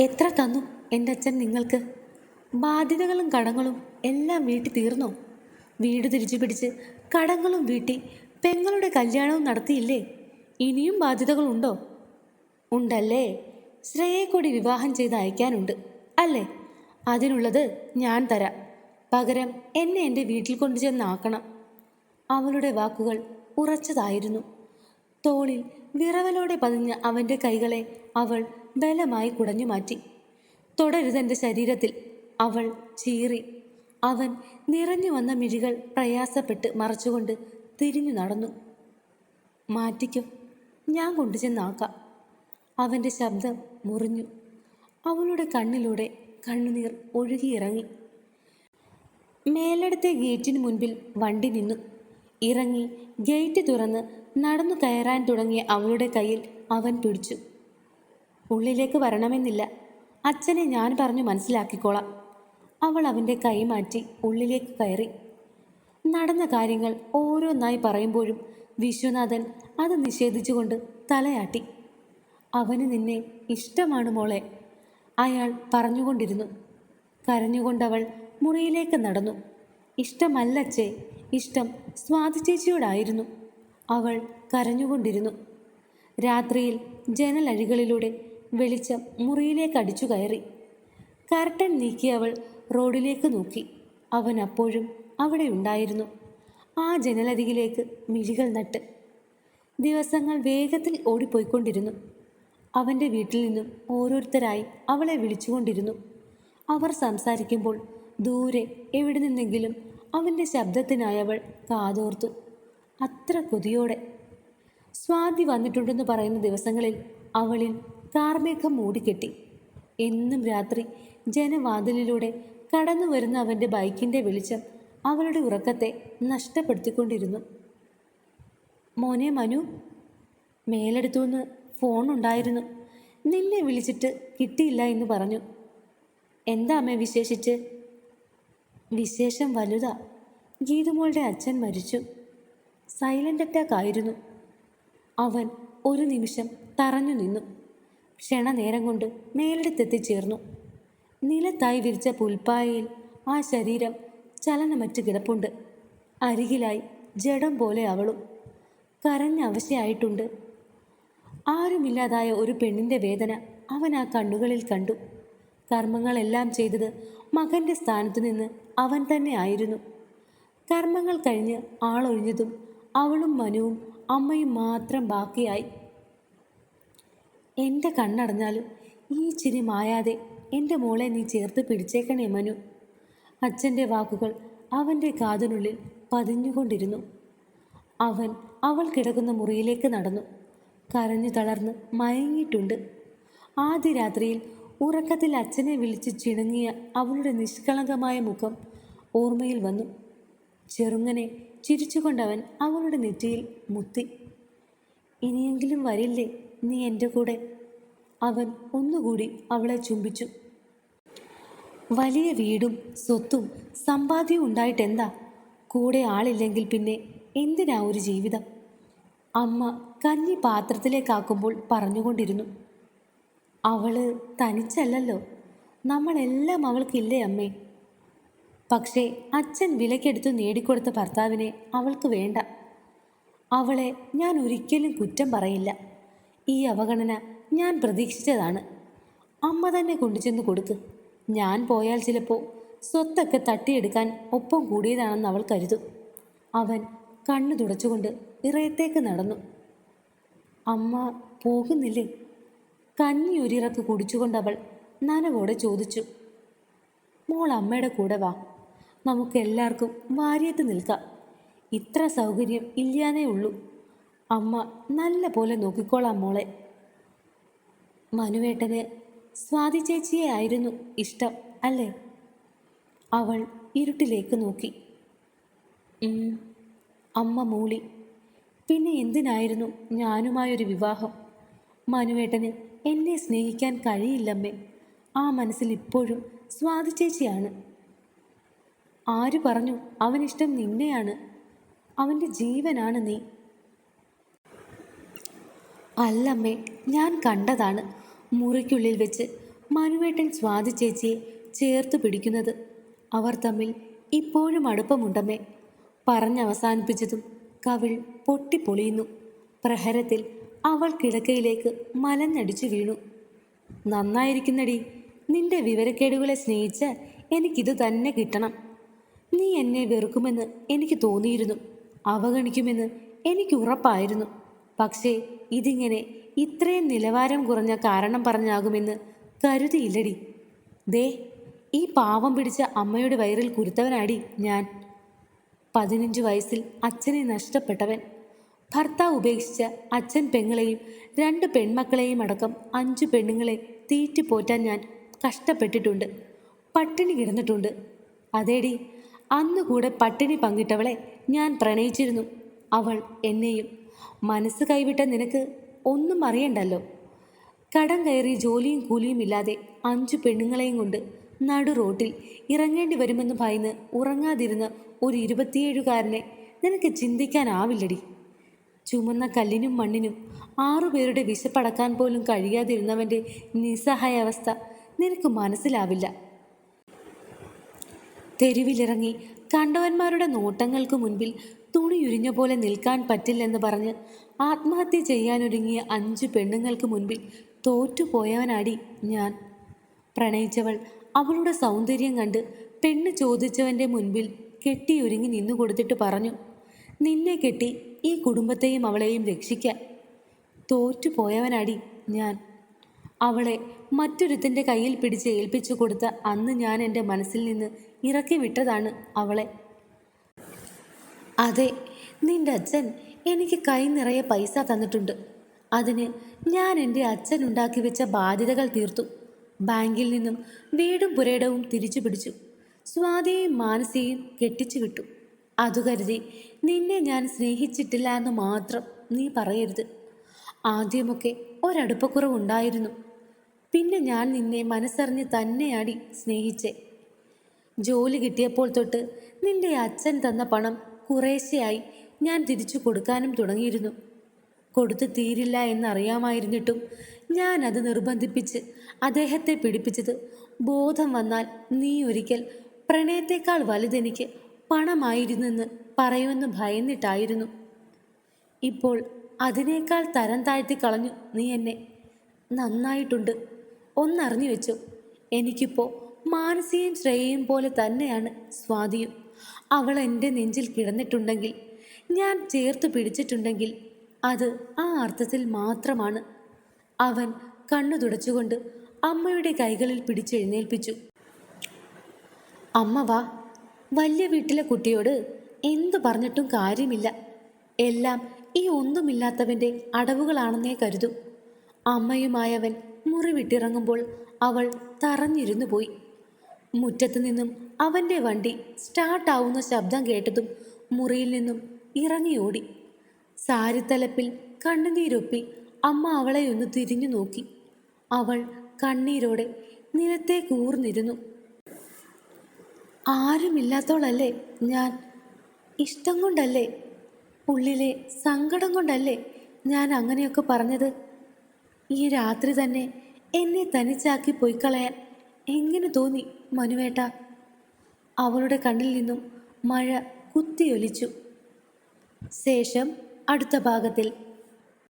എത്ര തന്നു എന്റെ അച്ഛൻ നിങ്ങൾക്ക്? ബാധ്യതകളും കടങ്ങളും എല്ലാം വീട്ടി തീർന്നു? വീട് തിരിച്ചു പിടിച്ച് കടങ്ങളും വീട്ടി പെങ്ങളുടെ കല്യാണവും നടത്തിയില്ലേ? ഇനിയും ബാധ്യതകളുണ്ടോ ഉണ്ടല്ലേ. ശ്രേയെ കൂടി വിവാഹം ചെയ്ത് അയക്കാനുണ്ട് അല്ലേ? അതിനുള്ളത് ഞാൻ തരാം. പകരം എന്നെ എന്റെ വീട്ടിൽ കൊണ്ടുചെന്നാക്കണം അവളുടെ വാക്കുകൾ ഉറച്ചതായിരുന്നു. തോളിൽ വിറവലോടെ പതിഞ്ഞ അവന്റെ കൈകളെ അവൾ ബലമായി കുടഞ്ഞു മാറ്റി. തുടരുതെന്റെ ശരീരത്തിൽ. അവൾ ചീറി. അവൻ നിറഞ്ഞു വന്ന മിഴികൾ പ്രയാസപ്പെട്ട് മറച്ചുകൊണ്ട് തിരിഞ്ഞു നടന്നു. മാറ്റിക്കോ. ഞാൻ കൊണ്ടു ചെന്നാക്കാം. അവന്റെ ശബ്ദം മുറിഞ്ഞു. അവളുടെ കണ്ണിലൂടെ കണ്ണുനീർ ഒഴുകിയിറങ്ങി. മേലടുത്തെ ഗേറ്റിന് മുൻപിൽ വണ്ടി നിന്നു. ഇറങ്ങി ഗേറ്റ് തുറന്ന് നടന്നു കയറാൻ തുടങ്ങിയ അവളുടെ കയ്യിൽ അവൻ പിടിച്ചു. ഉള്ളിലേക്ക് വരണമെന്നില്ല. അച്ഛനെ ഞാൻ പറഞ്ഞു മനസ്സിലാക്കിക്കോളാം. അവൾ അവന്റെ കൈ മാറ്റി ഉള്ളിലേക്ക് കയറി. നടന്ന കാര്യങ്ങൾ ഓരോന്നായി പറയുമ്പോഴും വിശ്വനാഥൻ അത് നിഷേധിച്ചുകൊണ്ട് തലയാട്ടി. അവന് നിന്നെ ഇഷ്ടമാണ് മോളെ അയാൾ പറഞ്ഞുകൊണ്ടിരുന്നു. കരഞ്ഞുകൊണ്ടവൾ മുറിയിലേക്ക് നടന്നു. ഇഷ്ടമല്ലച്ചേ ഇഷ്ടം സ്വാതി ചേച്ചിയോടായിരുന്നു അവൾ കരഞ്ഞുകൊണ്ടിരുന്നു. രാത്രിയിൽ ജനലഴികളിലൂടെ വെളിച്ചം മുറിയിലേക്ക് അടിച്ചു കയറി. കർട്ടൻ നീക്കി അവൾ റോഡിലേക്ക് നോക്കി. അവൻ അപ്പോഴും അവിടെ ഉണ്ടായിരുന്നു. ആ ജനലരികിലേക്ക് മിഴികൾ നട്ട്. ദിവസങ്ങൾ വേഗത്തിൽ ഓടിപ്പോയിക്കൊണ്ടിരുന്നു. അവന്റെ വീട്ടിൽ നിന്നും ഓരോരുത്തരായി അവളെ വിളിച്ചുകൊണ്ടിരുന്നു. അവർ സംസാരിക്കുമ്പോൾ ദൂരെ എവിടെ നിന്നെങ്കിലും അവന്റെ ശബ്ദത്തിനായി അവൾ കാതോർത്തു. അത്ര കൊതിയോടെ. സ്വാതി വന്നിട്ടുണ്ടെന്ന് പറയുന്ന ദിവസങ്ങളിൽ അവളിൽ കാർമേഘം മൂടിക്കെട്ടി. എന്നും രാത്രി ജനവാതിലിലൂടെ കടന്നു വരുന്ന അവന്റെ ബൈക്കിന്റെ വെളിച്ചം അവളുടെ ഉറക്കത്തെ നഷ്ടപ്പെടുത്തിക്കൊണ്ടിരുന്നു. മോനെ മനു മേലെടുത്തുനിന്ന് ഫോൺ ഉണ്ടായിരുന്നു. നിന്നെ വിളിച്ചിട്ട് കിട്ടിയില്ല എന്ന് പറഞ്ഞു. എന്താ അമ്മ വിശേഷിച്ച്? വിശേഷം വലുതാ. ഗീതുമോളുടെ അച്ഛൻ മരിച്ചു. സൈലന്റ് അറ്റാക്ക് ആയിരുന്നു. അവൻ ഒരു നിമിഷം തറഞ്ഞു നിന്നു. ക്ഷണനേരം കൊണ്ട് മേലെടുത്തെത്തിച്ചേർന്നു. നിലത്തായി വിരിച്ച പുൽപ്പായയിൽ ആ ശരീരം ചലനമറ്റ് കിടപ്പുണ്ട്. അരികിലായി ജഡം പോലെ അവളും. കരഞ്ഞ അവശയായിട്ടുണ്ട്. ആരുമില്ലാതായ ഒരു പെണ്ണിന്റെ വേദന അവൻ ആ കണ്ണുകളിൽ കണ്ടു. കർമ്മങ്ങളെല്ലാം ചെയ്തത് മകന്റെ സ്ഥാനത്തു നിന്ന് അവൻ തന്നെ ആയിരുന്നു. കർമ്മങ്ങൾ കഴിഞ്ഞ് ആളൊഴിഞ്ഞതും അവളും മനുവും അമ്മയും മാത്രം ബാക്കിയായി. എന്റെ കണ്ണടഞ്ഞാലും ഈ ചിരി മായാതെ എന്റെ മോളെ നീ ചേർത്ത് പിടിച്ചേക്കണേ മനു. അച്ഛന്റെ വാക്കുകൾ അവന്റെ കാതിനുള്ളിൽ പതിഞ്ഞുകൊണ്ടിരുന്നു. അവൻ അവൾ കിടക്കുന്ന മുറിയിലേക്ക് നടന്നു. കരഞ്ഞു തളർന്ന് മയങ്ങിയിട്ടുണ്ട്. ആദ്യ രാത്രിയിൽ ഉറക്കത്തിൽ അച്ഛനെ വിളിച്ച് ചിണുങ്ങിയ അവളുടെ നിഷ്കളങ്കമായ മുഖം ഓർമ്മയിൽ വന്നു. ചെറുങ്ങനെ ചിരിച്ചുകൊണ്ടവൻ അവളുടെ നെറ്റിയിൽ മുത്തി. ഇനിയെങ്കിലും വരില്ലേ? നീ എന്റെ കൂടെ. അവൻ ഒന്നുകൂടി അവളെ ചുംബിച്ചു. വലിയ വീടും സ്വത്തും സമ്പാദ്യവും ഉണ്ടായിട്ടെന്താ? കൂടെ ആളില്ലെങ്കിൽ പിന്നെ എന്തിനാ ഒരു ജീവിതം? അമ്മ കഞ്ഞി പാത്രത്തിലേക്കാക്കുമ്പോൾ പറഞ്ഞുകൊണ്ടിരുന്നു. അവൾ തനിച്ചല്ലല്ലോ. നമ്മളെല്ലാം അവൾക്കില്ലേ അമ്മേ? പക്ഷേ അച്ഛൻ വിലക്കെടുത്ത് നേടിക്കൊടുത്ത ഭർത്താവിനെ അവൾക്ക് വേണ്ട. അവളെ ഞാൻ ഒരിക്കലും കുറ്റം പറയില്ല. ഈ അവഗണന ഞാൻ പ്രതീക്ഷിച്ചതാണ്. അമ്മ തന്നെ കൊണ്ടുചെന്ന് കൊടുക്ക് ഞാൻ പോയാൽ ചിലപ്പോൾ സ്വത്തൊക്കെ തട്ടിയെടുക്കാൻ ഒപ്പം കൂടിയതാണെന്ന് അവൾ കരുതും. അവൻ കണ്ണു തുടച്ചുകൊണ്ട് ഇറയത്തേക്ക് നടന്നു. അമ്മ പോകുന്നില്ലേ? കഞ്ഞി ഒരിറക്ക് കുടിച്ചുകൊണ്ട് അവൾ നനവോടെ ചോദിച്ചു. മോൾ അമ്മയുടെ കൂടെ വാ. നമുക്കെല്ലാവർക്കും വാരിയത്ത് നിൽക്കാം. ഇത്ര സൗകര്യം ഇല്ലാനേ ഉള്ളൂ. അമ്മ നല്ല പോലെ നോക്കിക്കോളാം മോളെ. മനുവേട്ടന് സ്വാതി ചേച്ചിയെ ആയിരുന്നു ഇഷ്ടം അല്ലേ? അവൾ ഇരുട്ടിലേക്ക് നോക്കി. അമ്മ മൂളി. പിന്നെ എന്തിനായിരുന്നു ഞാനുമായൊരു വിവാഹം? മനുവേട്ടന് എന്നെ സ്നേഹിക്കാൻ കഴിയില്ലമ്മേ. ആ മനസ്സിൽ ഇപ്പോഴും സ്വാതി ചേച്ചിയാണ്. ആര് പറഞ്ഞു അവനിഷ്ടം നിന്നെയാണ്? അവന്റെ ജീവനാണ് നീ. അല്ലമ്മേ ഞാൻ കണ്ടതാണ്. മുറിക്കുള്ളിൽ വെച്ച് മനുവേട്ടൻ സ്വാതി ചേച്ചിയെ ചേർത്ത് പിടിക്കുന്നത്. അവർ തമ്മിൽ ഇപ്പോഴും അടുപ്പമുണ്ടമ്മേ. പറഞ്ഞവസാനിപ്പിച്ചതും കവിൾ പൊട്ടിപ്പൊളിയുന്നു. പ്രഹരത്തിൽ അവൾ കിടക്കയിലേക്ക് മലഞ്ഞടിച്ചു വീണു. നന്നായിരിക്കുന്നടി. നിന്റെ വിവരക്കേടുകളെ സ്നേഹിച്ച് എനിക്കിത് തന്നെ കിട്ടണം. നീ എന്നെ വെറുക്കുമെന്ന് എനിക്ക് തോന്നിയിരുന്നു. അവഗണിക്കുമെന്ന് എനിക്ക് ഉറപ്പായിരുന്നു. പക്ഷേ ഇതിങ്ങനെ ഇത്രയും നിലവാരം കുറഞ്ഞ കാരണം പറഞ്ഞാകുമെന്ന് കരുതിയില്ലടി. ദേ ഈ പാവം പിടിച്ച അമ്മയുടെ വയറിൽ കുരുത്തവനാടി ഞാൻ. പതിനഞ്ച് വയസ്സിൽ അച്ഛനെ നഷ്ടപ്പെട്ടവൻ. ഭർത്താവ് ഉപേക്ഷിച്ച അച്ഛൻ പെങ്ങളെയും രണ്ട് പെൺമക്കളെയും അടക്കം അഞ്ച് പെണ്ണുങ്ങളെ തീറ്റിപ്പോറ്റാൻ ഞാൻ കഷ്ടപ്പെട്ടിട്ടുണ്ട്. പട്ടിണി കിടന്നിട്ടുണ്ട്. അതേടി അന്നുകൂടെ പട്ടിണി പങ്കിട്ടവളെ ഞാൻ പ്രണയിച്ചിരുന്നു. അവൾ എന്നെയും മനസ്സ് കൈവിട്ട നിനക്ക് ഒന്നും അറിയണ്ടല്ലോ. കടം കയറി ജോലിയും കൂലിയും ഇല്ലാതെ അഞ്ചു പെണ്ണുങ്ങളെയും കൊണ്ട് നടു റോട്ടിൽ ഇറങ്ങേണ്ടി വരുമെന്ന് ഭയന്ന് ഉറങ്ങാതിരുന്ന ഒരു ഇരുപത്തിയേഴുകാരനെ നിനക്ക് ചിന്തിക്കാനാവില്ലടി. ചുമന്ന കല്ലിനും മണ്ണിനും ആറുപേരുടെ വിശപ്പടക്കാൻ പോലും കഴിയാതിരുന്നവന്റെ നിസ്സഹായ അവസ്ഥ നിനക്ക് മനസ്സിലാവില്ല. തെരുവിലിറങ്ങി കണ്ടവന്മാരുടെ നോട്ടങ്ങൾക്ക് മുൻപിൽ തുണിയുരിഞ്ഞ പോലെ നിൽക്കാൻ പറ്റില്ലെന്ന് പറഞ്ഞ് ആത്മഹത്യ ചെയ്യാനൊരുങ്ങിയ അഞ്ച് പെണ്ണുങ്ങൾക്ക് മുൻപിൽ തോറ്റുപോയവനാടി ഞാൻ. പ്രണയിച്ചവൾ അവളുടെ സൗന്ദര്യം കണ്ട് പെണ്ണ് ചോദിച്ചവന്റെ മുൻപിൽ കെട്ടിയൊരുങ്ങി നിന്നു കൊടുത്തിട്ട് പറഞ്ഞു നിന്നെ കെട്ടി ഈ കുടുംബത്തെയും അവളെയും രക്ഷിക്കാൻ തോറ്റുപോയവനാടി ഞാൻ. അവളെ മറ്റൊരുത്തിന്റെ കയ്യിൽ പിടിച്ച് ഏൽപ്പിച്ചു കൊടുത്ത അന്ന് ഞാൻ എന്റെ മനസ്സിൽ നിന്ന് ഇറക്കി വിട്ടതാണ് അവളെ. അതെ നിന്റെ അച്ഛൻ എനിക്ക് കൈ നിറയെ പൈസ തന്നിട്ടുണ്ട്. അതിന് ഞാൻ എന്റെ അച്ഛൻ ഉണ്ടാക്കി വെച്ച ബാധ്യതകൾ തീർത്തു. ബാങ്കിൽ നിന്നും വീടും പുരയിടവും തിരിച്ചു പിടിച്ചു. സ്വാതിയെയും മാനസിയെയും കെട്ടിച്ചു വിട്ടു. അതു കരുതി നിന്നെ ഞാൻ സ്നേഹിച്ചിട്ടില്ല എന്ന് മാത്രം നീ പറയരുത്. ആദ്യമൊക്കെ ഒരടുപ്പക്കുറവുണ്ടായിരുന്നു പിന്നെ ഞാൻ നിന്നെ മനസ്സറിഞ്ഞ് തന്നെയാടി സ്നേഹിച്ചേ. ജോലി കിട്ടിയപ്പോൾ തൊട്ട് നിന്റെ അച്ഛൻ തന്ന പണം കുറേശ്ശെയായി ഞാൻ തിരിച്ചു കൊടുക്കാനും തുടങ്ങിയിരുന്നു. കൊടുത്തു തീരില്ല എന്നറിയാമായിരുന്നിട്ടും ഞാൻ അത് നിർബന്ധിപ്പിച്ച് അദ്ദേഹത്തെ പിടിപ്പിച്ചത് ബോധം വന്നാൽ നീ ഒരിക്കൽ പ്രണയത്തെക്കാൾ വലുതെനിക്ക് പണമായിരുന്നെന്ന് പറയുമെന്ന് ഭയന്നിട്ടായിരുന്നു. ഇപ്പോൾ അതിനേക്കാൾ തരം താഴ്ത്തി കളഞ്ഞു നീ എന്നെ. നന്നായിട്ടുണ്ട്. ഒന്നറിഞ്ഞു വെച്ചു. എനിക്കിപ്പോൾ മാനസികയും ശ്രേയയും പോലെ തന്നെയാണ് സ്വാതിയും. അവൾ എന്റെ നെഞ്ചിൽ കിടന്നിട്ടുണ്ടെങ്കിൽ ഞാൻ ചേർത്ത് പിടിച്ചിട്ടുണ്ടെങ്കിൽ അത് ആ അർത്ഥത്തിൽ മാത്രമാണ്. അവൻ കണ്ണു തുടച്ചുകൊണ്ട് അമ്മയുടെ കൈകളിൽ പിടിച്ചെഴുന്നേൽപ്പിച്ചു. അമ്മ വാ വലിയ വീട്ടിലെ കുട്ടിയോട് എന്തു പറഞ്ഞിട്ടും കാര്യമില്ല. എല്ലാം ഈ ഒന്നുമില്ലാത്തവന്റെ അടവുകളാണെന്നേ കരുതൂ. അമ്മയുമായവൻ മുറി വിട്ടിറങ്ങുമ്പോൾ അവൾ തറഞ്ഞിരുന്നു പോയി മുറ്റത്തു നിന്നും അവന്റെ വണ്ടി സ്റ്റാർട്ടാവുന്ന ശബ്ദം കേട്ടതും മുറിയിൽ നിന്നും ഇറങ്ങി ഓടി. സാരിത്തലപ്പിൽ കണ്ണുനീരൊപ്പി അമ്മ അവളെ ഒന്ന് തിരിഞ്ഞു നോക്കി. അവൾ കണ്ണീരോടെ നിലത്തെ കൂർന്നിരുന്നു ആരുമില്ലാത്തോളല്ലേ ഞാൻ? ഇഷ്ടം കൊണ്ടല്ലേ? ഉള്ളിലെ സങ്കടം കൊണ്ടല്ലേ ഞാൻ അങ്ങനെയൊക്കെ പറഞ്ഞത്? ഈ രാത്രി തന്നെ എന്നെ തനിച്ചാക്കി പൊയ്ക്കളയാൻ എങ്ങനെ തോന്നി മനുവേട്ട? അവളുടെ കണ്ണിൽ നിന്നും മഴ കുത്തിയൊലിച്ചു. ശേഷം അടുത്ത ഭാഗത്തിൽ